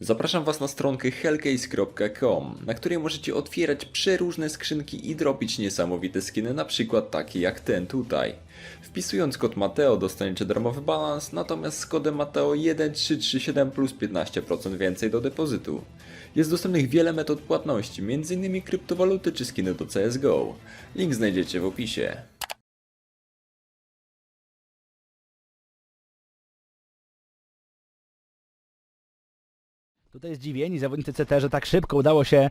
Zapraszam Was na stronkę hellcase.com, na której możecie otwierać przeróżne skrzynki i dropić niesamowite skiny, na przykład takie jak ten tutaj. Wpisując kod Mateo dostaniecie darmowy balans, natomiast z kodem Mateo 1337 plus 15% więcej do depozytu. Jest dostępnych wiele metod płatności, m.in. kryptowaluty czy skiny do CSGO. Link znajdziecie w opisie. Tutaj zdziwieni zawodnicy CT, że tak szybko udało się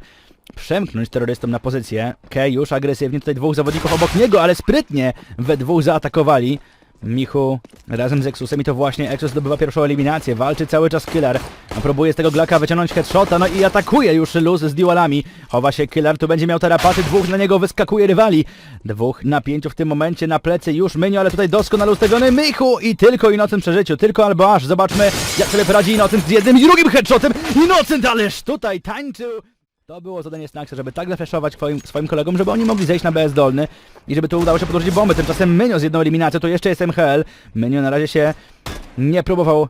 przemknąć terrorystom na pozycję. Kej już agresywnie, tutaj dwóch zawodników obok niego, ale sprytnie we dwóch zaatakowali. Michu razem z Exusem i to właśnie Exus zdobywa pierwszą eliminację. Walczy cały czas Killer. Próbuje z tego Glocka wyciągnąć headshota, no i atakuje już Luz z dualami. Chowa się Killer, tu będzie miał terapaty, dwóch na niego wyskakuje rywali. Dwóch na pięciu w tym momencie na plecy już Mynio, ale tutaj doskonale ustawiony Michu i tylko Inocent przeżyciu, tylko albo aż. Zobaczmy jak sobie poradzi Inocent z jednym i drugim headshotem. Inocent ależ tutaj tańczył. To było zadanie Snacksa, żeby tak zafreszować swoim, swoim kolegom, żeby oni mogli zejść na BS dolny i żeby tu udało się podłożyć bombę. Tymczasem Mynio z jedną eliminacją, to jeszcze jest MHL. Mynio na razie się nie próbował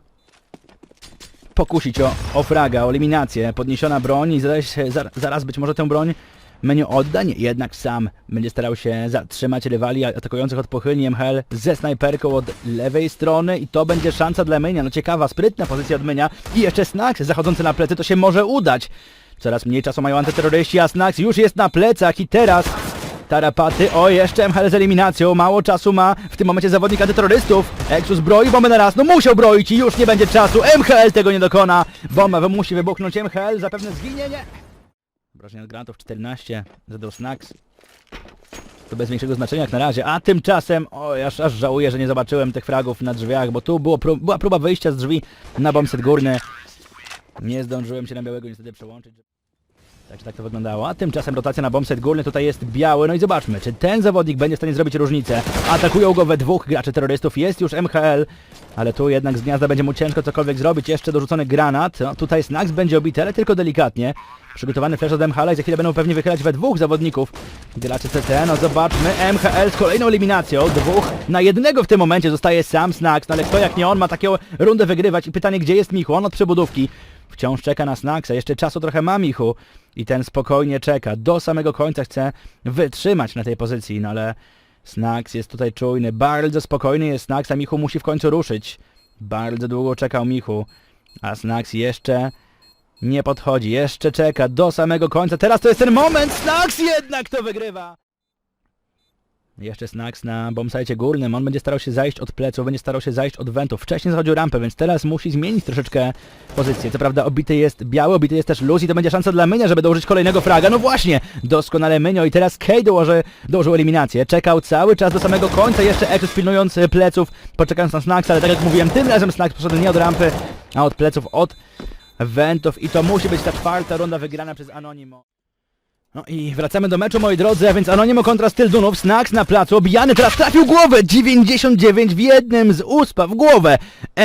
pokusić o, o fraga, o eliminację. Podniesiona broń i zaraz, zaraz być może tę broń Menio odda, nie, jednak sam będzie starał się zatrzymać rywali atakujących od pochylni MHL ze snajperką od lewej strony i to będzie szansa dla Menia. No ciekawa, sprytna pozycja od Menia i jeszcze Snax zachodzący na plecy, to się może udać. Coraz mniej czasu mają antyterroryści, a Snax już jest na plecach i teraz Tarapaty, o jeszcze MHL z eliminacją, mało czasu ma w tym momencie zawodnik antyterrorystów. Exus broi bombę na raz, no musiał broić i już nie będzie czasu, MHL tego nie dokona. Bomba musi wybuchnąć, MHL zapewne zginie, nie? Obrażenia od grantów 14, zadał Snax. To bez większego znaczenia jak na razie, a tymczasem, o, aż, aż żałuję, że nie zobaczyłem tych fragów na drzwiach, bo tu było była próba wyjścia z drzwi na bombset górny. Nie zdążyłem się na białego niestety przełączyć. Także tak to wyglądało. A tymczasem rotacja na bombset górny, tutaj jest biały. No i zobaczmy, czy ten zawodnik będzie w stanie zrobić różnicę. Atakują go we dwóch graczy terrorystów. Jest już MHL, ale tu jednak z gniazda będzie mu ciężko cokolwiek zrobić. Jeszcze dorzucony granat. No, tutaj Snax będzie obity, ale tylko delikatnie. Przygotowany flash od MHL i za chwilę będą pewnie wychylać we dwóch zawodników. Graczy CT, no zobaczmy. MHL z kolejną eliminacją. Dwóch na jednego w tym momencie zostaje sam Snax. No ale kto jak nie on ma taką rundę wygrywać. I pytanie, gdzie jest Michu? On od przebudówki. Wciąż czeka na Snaxa. Jeszcze czasu trochę ma Michu. I ten spokojnie czeka. Do samego końca chce wytrzymać na tej pozycji. No ale Snax jest tutaj czujny. Bardzo spokojny jest Snax, a Michu musi w końcu ruszyć. Bardzo długo czekał Michu. A Snax jeszcze nie podchodzi. Jeszcze czeka do samego końca. Teraz to jest ten moment. Snax jednak to wygrywa. Jeszcze Snax na bombsite górnym. On będzie starał się zajść od pleców, będzie starał się zajść od wentów. Wcześniej zachodził rampę, więc teraz musi zmienić troszeczkę pozycję. Co prawda obity jest biały, obity jest też luz i to będzie szansa dla Mynia, żeby dołożyć kolejnego fraga. No właśnie, doskonale Mynio i teraz Kay dołoży, dołożył eliminację. Czekał cały czas do samego końca, jeszcze Exus pilnując e, pleców, poczekając na Snax, ale tak jak mówiłem, tym razem Snax poszedł nie od rampy, a od pleców, od wentów i to musi być ta czwarta runda wygrana przez Anonimo. No i wracamy do meczu, moi drodzy, a więc Anonimo kontra styl Dunów, Snax na placu, obijany, teraz trafił głowę, 99 w jednym z uspa w głowę.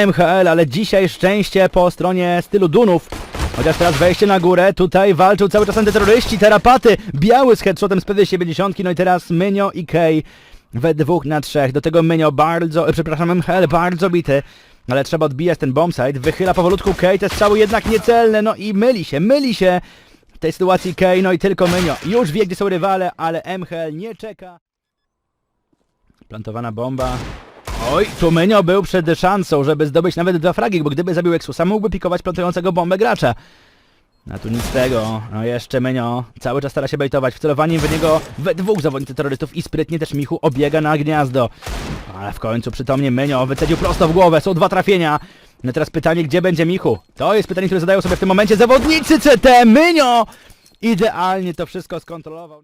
MHL, ale dzisiaj szczęście po stronie stylu Dunów. Chociaż teraz wejście na górę, tutaj walczył cały czas antyterroryści, terapaty, biały z headshotem z PD-70, no i teraz Mynio i Kay we dwóch na trzech, do tego Mynio bardzo, e, przepraszam, MHL bardzo bity, ale trzeba odbijać ten bombsite, wychyla powolutku Kay, te strzały jednak niecelne, no i myli się, myli się, tej sytuacji Kay, no i tylko Mynio. Już wie, gdzie są rywale, ale MHL nie czeka. Plantowana bomba. Oj, tu Mynio był przed szansą, żeby zdobyć nawet dwa fragi, bo gdyby zabił Exusa, mógłby pikować plantującego bombę gracza. A tu nic z tego. No jeszcze Mynio cały czas stara się bejtować, wcelowaniem w niego we dwóch zawodnicy terrorystów i sprytnie też Michu obiega na gniazdo. Ale w końcu przytomnie Mynio wycedził prosto w głowę, są dwa trafienia. No teraz pytanie, gdzie będzie Michu? To jest pytanie, które zadają sobie w tym momencie zawodnicy CT. Mynio! Idealnie to wszystko skontrolował.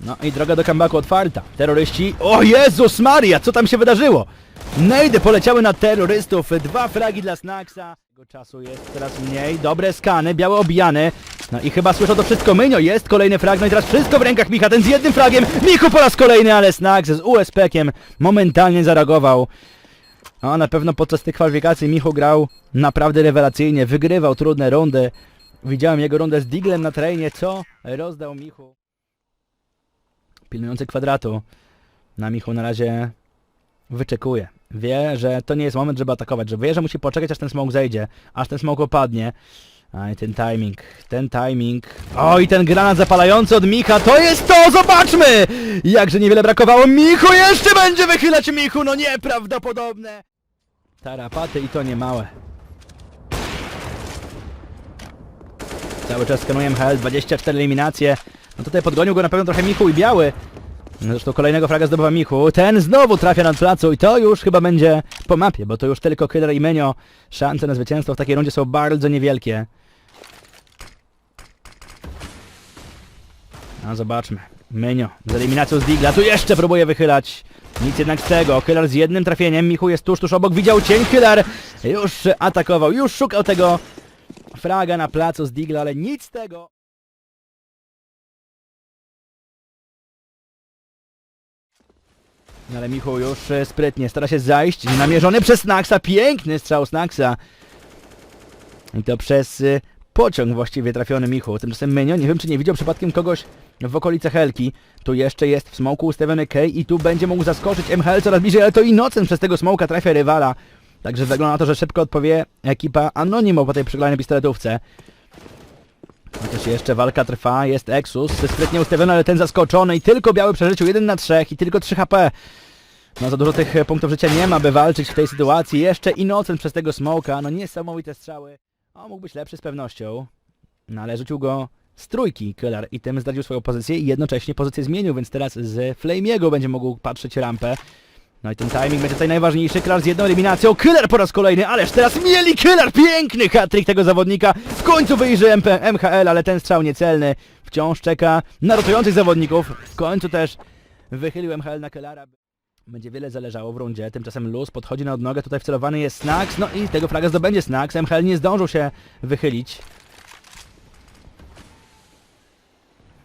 No i droga do comebacku otwarta. Terroryści... O Jezus Maria, co tam się wydarzyło? Nejdy poleciały na terrorystów. Dwa fragi dla. Tego czasu jest coraz mniej. Dobre skany, białe obijany. No i chyba słyszał to wszystko Mynio. Jest kolejny frag, no i teraz wszystko w rękach Micha. Ten z jednym fragiem. Michu po raz kolejny, ale Snax z USP-kiem momentalnie zareagował. No, na pewno podczas tych kwalifikacji Michu grał naprawdę rewelacyjnie. Wygrywał trudne rundy. Widziałem jego rundę z Diglem na trainie, co rozdał Michu. Pilnujący kwadratu. Na Michu na razie wyczekuje. Wie, że to nie jest moment, żeby atakować, że wie, że musi poczekać, aż ten smoke zejdzie, aż ten smoke opadnie. A i ten timing, ten timing. O, i ten granat zapalający od Micha, to jest to! Zobaczmy! Jakże niewiele brakowało. Michu jeszcze będzie wychylać Michu, no nieprawdopodobne! Tarapaty i to nie małe. Cały czas skanuję MHL, 24 eliminacje. No tutaj podgonił go na pewno trochę Michu i Biały. Zresztą kolejnego fraga zdobywa Michu. Ten znowu trafia na placu i to już chyba będzie po mapie, bo to już tylko Killer i Menio. Szanse na zwycięstwo w takiej rundzie są bardzo niewielkie. No zobaczmy. Menio z eliminacją z Digla. Tu jeszcze próbuje wychylać. Nic jednak z tego. Killer z jednym trafieniem. Michu jest tuż, tuż obok. Widział cień. Killer już atakował. Już szukał tego fraga na placu z Digla, ale nic z tego. Ale Michu już e, sprytnie stara się zajść. Namierzony przez Snaxa. Piękny strzał Snaxa. I to przez y, pociąg właściwie trafiony Michu. Tymczasem Menio, nie wiem czy nie widział przypadkiem kogoś w okolice Helki. Tu jeszcze jest w smoku ustawiony Kej i tu będzie mógł zaskoczyć MHL coraz bliżej, ale to Innocent przez tego smoka trafia rywala. Także wygląda na to, że szybko odpowie ekipa Anonimo po tej przegranej pistoletówce. Chociaż jeszcze walka trwa, jest Exus, sprytnie ustawiony, ale ten zaskoczony i tylko biały przeżyciu 1 na 3 i tylko 3 HP. No za dużo tych e, punktów życia nie ma, by walczyć w tej sytuacji. Jeszcze Innocent przez tego smoka, no niesamowite strzały. O, mógł być lepszy z pewnością. No ale rzucił go z trójki Killer i tym zdradził swoją pozycję i jednocześnie pozycję zmienił, więc teraz z Flameiego będzie mógł patrzeć rampę. No i ten timing będzie tutaj najważniejszy. Killer z jedną eliminacją. Killer po raz kolejny, ależ teraz mieli Killer! Piękny hat tego zawodnika. W końcu wyjrzy MP, MHL, ale ten strzał niecelny. Wciąż czeka na rotujących zawodników. W końcu też wychylił MHL na Killera. Będzie wiele zależało w rundzie. Tymczasem Luz podchodzi na odnogę. Tutaj wcelowany jest Snax. No i tego fraga zdobędzie Snax. MHL nie zdążył się wychylić.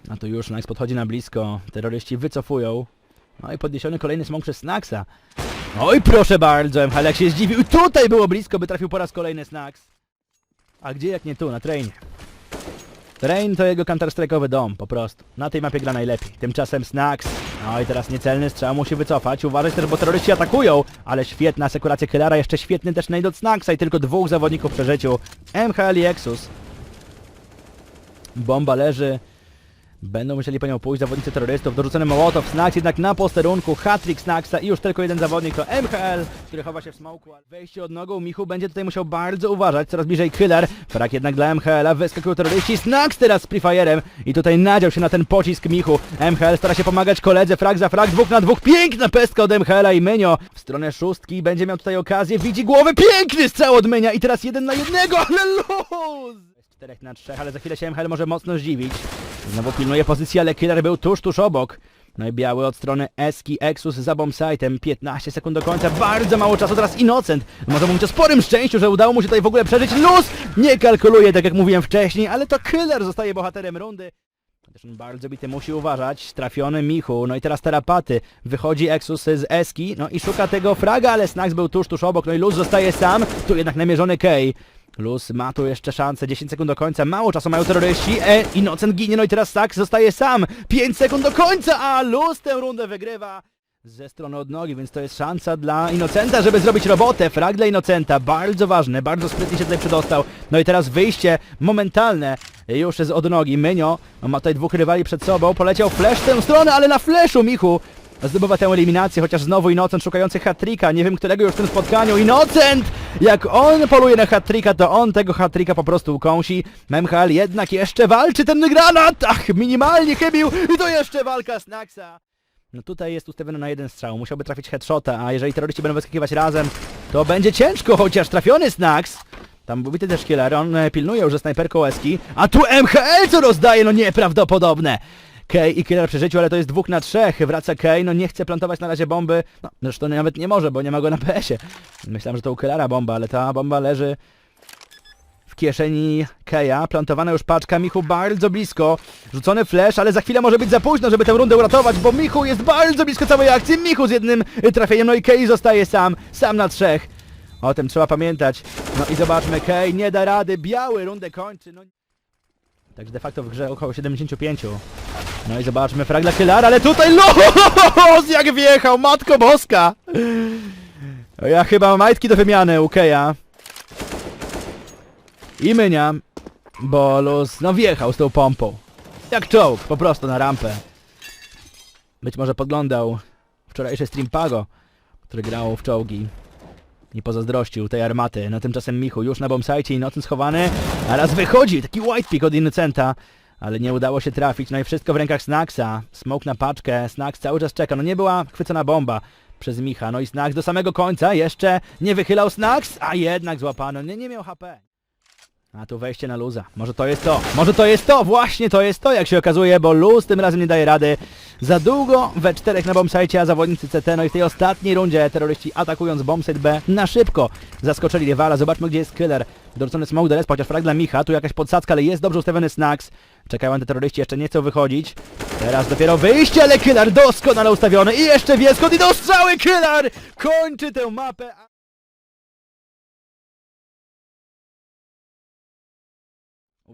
A tu już Snax podchodzi na blisko. Terroryści wycofują. No i podniesiony kolejny smok przez Snaxa. Oj, proszę bardzo, MHL jak się zdziwił. Tutaj było blisko, by trafił po raz kolejny Snax. A gdzie jak nie tu, na trainie. Train to jego counter-strike'owy dom, po prostu. Na tej mapie gra najlepiej. Tymczasem Snax. No i teraz niecelny strzał musi wycofać. Uważać też, bo terroryści atakują. Ale świetna asekuracja Killera, jeszcze świetny też nade od Snaxa i tylko dwóch zawodników w przeżyciu. MHL i Exus. Bomba leży. Będą musieli po nią pójść zawodnicy terrorystów. Dorzucony Mołotow, Snax jednak na posterunku. Hattrick Snaxa i już tylko jeden zawodnik to MHL, który chowa się w smoku. Wejście od nogą, Michu będzie tutaj musiał bardzo uważać. Coraz bliżej Killer. Frak jednak dla MHL-a. Wyskakują terroryści. Snax teraz z Prefire'em. I tutaj nadział się na ten pocisk Michu. MHL stara się pomagać koledze. Frak za frak, dwóch na dwóch. Piękna pestka od MHL-a i Menio. W stronę szóstki będzie miał tutaj okazję. Widzi głowę. Piękny strzał od Menia. I teraz jeden na jednego, ale luz! 4 na 3, ale za chwilę się MHL może mocno zdziwić. Znowu pilnuje pozycję, ale killer był tuż, tuż obok. No i biały od strony Eski, Exus za bombsite'em. 15 sekund do końca, bardzo mało czasu, teraz Innocent. Może mówić o sporym szczęściu, że udało mu się tutaj w ogóle przeżyć. Luz nie kalkuluje, tak jak mówiłem wcześniej, ale to killer zostaje bohaterem rundy. On bardzo bity musi uważać. Trafiony Michu, no i teraz terapaty. Wychodzi Exus z Eski, no i szuka tego fraga, ale Snax był tuż, tuż obok. No i Luz zostaje sam, tu jednak namierzony Kay. Luz ma tu jeszcze szansę, 10 sekund do końca, mało czasu mają terroryści, e, Innocent ginie, no i teraz Sax zostaje sam, 5 sekund do końca, a Luz tę rundę wygrywa ze strony od nogi, więc to jest szansa dla Innocenta, żeby zrobić robotę, frag dla Innocenta, bardzo ważny, bardzo sprytnie się tutaj przedostał, no i teraz wyjście momentalne już z od nogi, Mynio ma tutaj dwóch rywali przed sobą, poleciał flash w tę stronę, ale na flashu Michu zdobywa tę eliminację, chociaż znowu Innocent szukający hat-tricka, nie wiem którego już w tym spotkaniu, Innocent! Jak on poluje na hat-tricka, to on tego hat-tricka po prostu ukąsi. Memhal jednak jeszcze walczy ten granat! Ach, minimalnie chybił i to jeszcze walka Snaxa. No tutaj jest ustawiony na jeden strzał, musiałby trafić headshota, a jeżeli terroryści będą wyskakiwać razem, to będzie ciężko, chociaż trafiony Snax. Tam bity też killer, on e, pilnuje już ze snajperką Eski, a tu MHL co rozdaje, no nieprawdopodobne! Kay i Killer przy życiu, ale to jest dwóch na trzech. Wraca Kay, no nie chce plantować na razie bomby. No, zresztą nawet nie może, bo nie ma go na PS-ie. Myślałem, że to u Killera bomba, ale ta bomba leży w kieszeni Keja. Plantowana już paczka, Michu bardzo blisko. Rzucony flash, ale za chwilę może być za późno, żeby tę rundę uratować, bo Michu jest bardzo blisko całej akcji. Michu z jednym trafieniem, no i Kay zostaje sam, sam na trzech. O tym trzeba pamiętać. No i zobaczmy, Kay nie da rady, biały rundę kończy. No... Także de facto w grze około 75. No i zobaczmy, frag dla Killera, ale tutaj LOS jak wjechał, matko boska! To ja chyba majtki do wymiany u Keja. I mynia, bo Luz, no wjechał z tą pompą. Jak czołg, po prostu na rampę. Być może podglądał wczorajszy stream Pago, który grał w czołgi i pozazdrościł tej armaty. No tymczasem Michu już na bombsite i nocny schowany, a raz wychodzi taki white pick od Innocenta, ale nie udało się trafić. No i wszystko w rękach Snacksa. Smoke na paczkę, Snacks cały czas czeka. No nie była chwycona bomba przez Micha. No i Snacks do samego końca jeszcze nie wychylał Snacks, a jednak złapano. Nie, nie miał HP. A tu wejście na luza. Może to jest to. Może to jest to. Właśnie to jest to, jak się okazuje, bo luz tym razem nie daje rady. Za długo we czterech na bombsite, a zawodnicy CT, no i w tej ostatniej rundzie terroryści atakując bombsite B na szybko zaskoczyli rywala. Zobaczmy, gdzie jest killer. Dorzucony smoke do respa, chociaż frag dla Micha. Tu jakaś podsadzka, ale jest dobrze ustawiony snacks. Czekają antyterroryści, jeszcze nie chcą wychodzić. Teraz dopiero wyjście, ale killer doskonale ustawiony. I jeszcze wieskot i do killer! Kończy tę mapę.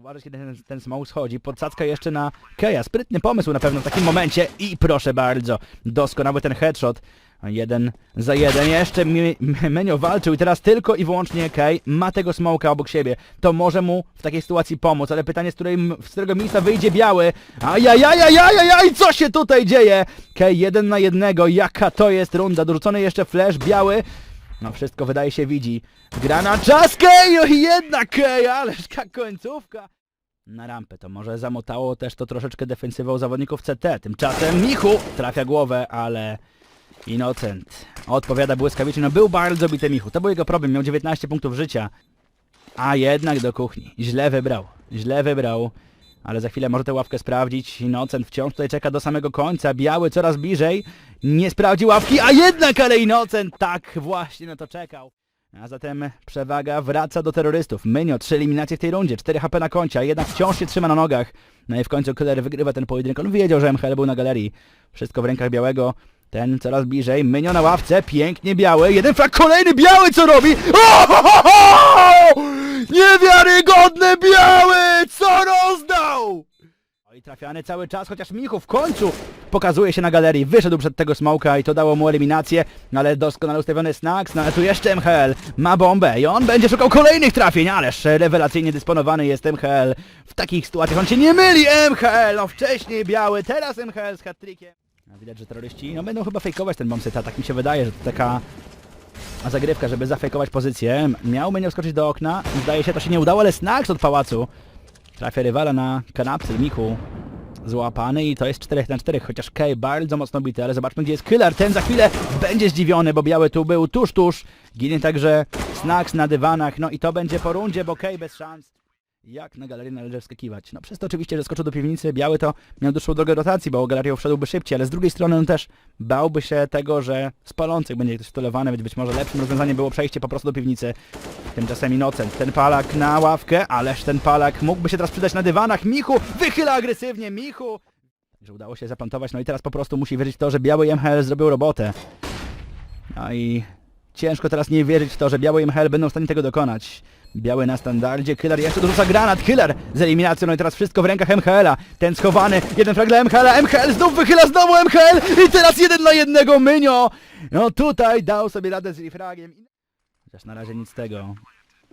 Uważać, kiedy ten, ten schodzi. Podsadzka jeszcze na Keja. Sprytny pomysł na pewno w takim momencie. I proszę bardzo, doskonały ten headshot. Jeden za jeden. Jeszcze Menio walczył i teraz tylko i wyłącznie Kej ma tego smoka obok siebie. To może mu w takiej sytuacji pomóc, ale pytanie, z, której, z którego miejsca wyjdzie biały. Ajajajajajajaj, co się tutaj dzieje? Kej jeden na jednego. Jaka to jest runda? Dorzucony jeszcze flash biały. No wszystko wydaje się widzi. Gra na czas Kej! No i jednak Kej, ależ końcówka. Na rampę to może zamotało też to troszeczkę defensywą zawodników CT. Tymczasem Michu trafia głowę, ale Innocent odpowiada błyskawicznie. No był bardzo bity Michu, to był jego problem, miał 19 punktów życia. A jednak do kuchni. Źle wybrał, źle wybrał. Ale za chwilę może tę ławkę sprawdzić. Innocent wciąż tutaj czeka do samego końca. Biały coraz bliżej. Nie sprawdzi ławki, a jednak ale Innocent tak właśnie na to czekał. A zatem przewaga wraca do terrorystów. Mynio, trzy eliminacje w tej rundzie, 4 HP na koncie, a jednak wciąż się trzyma na nogach. No i w końcu Killer wygrywa ten pojedynek. On wiedział, że MHL był na galerii. Wszystko w rękach białego. Ten coraz bliżej. Mynio na ławce, pięknie biały. Jeden flag, kolejny biały, co robi? O, ho, ho, ho! Niewiarygodny biały! Co rozdał? No i trafiany cały czas, chociaż Michu w końcu pokazuje się na galerii. Wyszedł przed tego smoka i to dało mu eliminację, no ale doskonale ustawiony Snacks, no ale tu jeszcze MHL ma bombę i on będzie szukał kolejnych trafień, ależ rewelacyjnie dysponowany jest MHL. W takich sytuacjach on się nie myli, MHL, no wcześniej biały, teraz MHL z hat-trickiem. No, widać, że terroryści no, będą chyba fejkować ten bombset, tak mi się wydaje, że to taka zagrywka, żeby zafejkować pozycję. Miał mnie wskoczyć do okna. Zdaje się, to się nie udało, ale Snacks od pałacu trafia rywala na kanapce Michu. Złapany i to jest 4 na 4, chociaż Kay bardzo mocno bity, ale zobaczmy gdzie jest Killer. Ten za chwilę będzie zdziwiony, bo biały tu był tuż, tuż. Ginie także Snacks na dywanach, no i to będzie po rundzie, bo Kay bez szans. Jak na galerię należy wskakiwać? No przez to oczywiście, że skoczył do piwnicy, biały to miał dłuższą drogę rotacji, bo galerią wszedłby szybciej, ale z drugiej strony on też bałby się tego, że z palących będzie ktoś stolowany, więc być może lepszym rozwiązaniem było przejście po prostu do piwnicy. Tymczasem Innocent, ten palak na ławkę, ależ ten palak mógłby się teraz przydać na dywanach. Michu wychyla agresywnie, Michu! Że udało się zaplantować, no i teraz po prostu musi wierzyć w to, że biały MHL zrobił robotę. No i ciężko teraz nie wierzyć w to, że biały MHL będą w stanie tego dokonać. Biały na standardzie, Killer jeszcze dorzuca granat, Killer z eliminacją, no i teraz wszystko w rękach MHL-a. Ten schowany, jeden frag dla MHL-a, MHL znów wychyla znowu MHL i teraz jeden na jednego Mynio! No tutaj dał sobie radę z refragiem. Chociaż na razie nic z tego.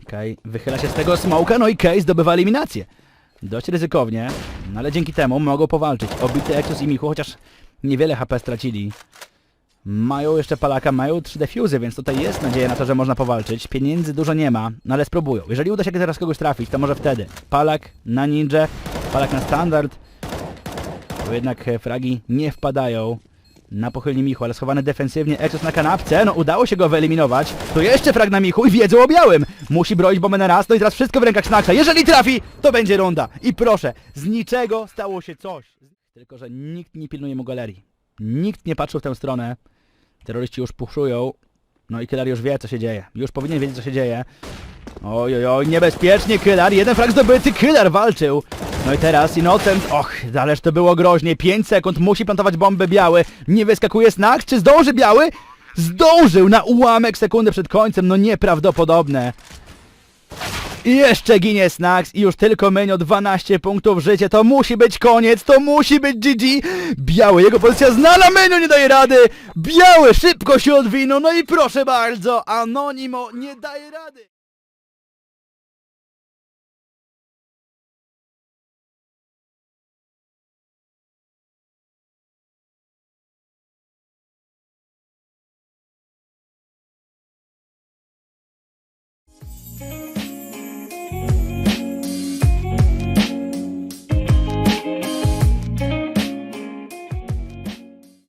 Okej, wychyla się z tego smoka, no i Kay zdobywa eliminację. Dość ryzykownie, no ale dzięki temu mogą powalczyć. Obity Exus i Michu, chociaż niewiele HP stracili. Mają jeszcze palaka, mają 3 defuzy, więc tutaj jest nadzieja na to, że można powalczyć. Pieniędzy dużo nie ma, no ale spróbują. Jeżeli uda się teraz kogoś trafić, to może wtedy. Palak na ninja, palak na standard. Bo jednak e, fragi nie wpadają na pochylni Michu, ale schowany defensywnie Exos na kanapce. No udało się go wyeliminować. Tu jeszcze frag na Michu i wiedzą o białym. Musi broić bombę na raz, no i teraz wszystko w rękach Snacksa. Jeżeli trafi, to będzie runda. I proszę, z niczego stało się coś. Tylko, że nikt nie pilnuje mu galerii. Nikt nie patrzył w tę stronę. Terroryści już puszują. No i Killer już wie, co się dzieje. Już powinien wiedzieć, co się dzieje. Oj, oj, oj, niebezpiecznie Killer. Jeden frag zdobyty, Killer walczył. No i teraz Innocent. Och, ależ to było groźnie. 5 sekund, musi plantować bombę biały. Nie wyskakuje Snacks, czy zdąży biały? Zdążył na ułamek sekundy przed końcem, no nieprawdopodobne. I jeszcze ginie Snacks i już tylko menu 12 punktów życie. To musi być koniec, to musi być GG. Biały, jego pozycja znana, menu nie daje rady. Biały szybko się odwinął, no i proszę bardzo, Anonimo nie daje rady.